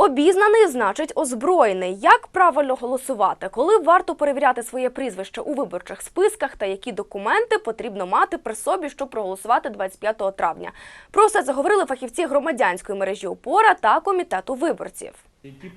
Обізнаний значить озброєний. Як правильно голосувати, коли варто перевіряти своє прізвище у виборчих списках та які документи потрібно мати при собі, щоб проголосувати 25 травня. Про це заговорили фахівці громадянської мережі опора та комітету виборців.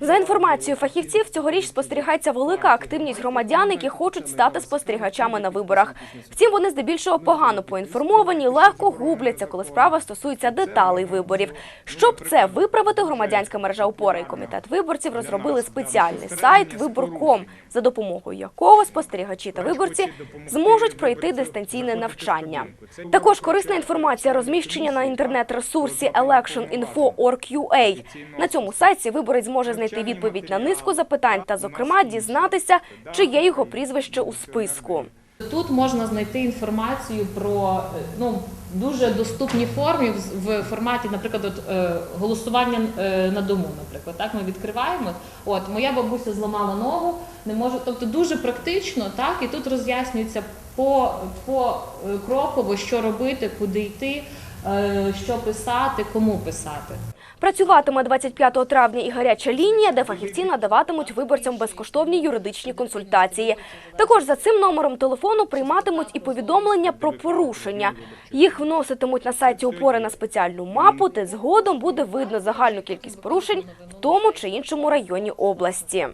За інформацією фахівців, цьогоріч спостерігається велика активність громадян, які хочуть стати спостерігачами на виборах. Втім, вони здебільшого погано поінформовані, легко губляться, коли справа стосується деталей виборів. Щоб це виправити, громадянська мережа опора і комітет виборців розробили спеціальний сайт Виборком, за допомогою якого спостерігачі та виборці зможуть пройти дистанційне навчання. Також корисна інформація розміщення на інтернет-ресурсі electioninfo.org.ua. На цьому сайті виборець зможе знайти відповідь на низку запитань та, зокрема, дізнатися, чи є його прізвище у списку. Тут можна знайти інформацію про е, ну дуже доступні форми в- форматі, наприклад, от, е, голосування е, на дому. Наприклад, так ми відкриваємо. От моя бабуся зламала ногу, не може, тобто дуже практично, так і тут роз'яснюється по, по кроково, що робити, куди йти, що писати, кому писати. Працюватиме 25 травня і гаряча лінія, де фахівці надаватимуть виборцям безкоштовні юридичні консультації. Також за цим номером телефону прийматимуть і повідомлення про порушення. Їх вноситимуть на сайті опори на спеціальну мапу, де згодом буде видно загальну кількість порушень в тому чи іншому районі області.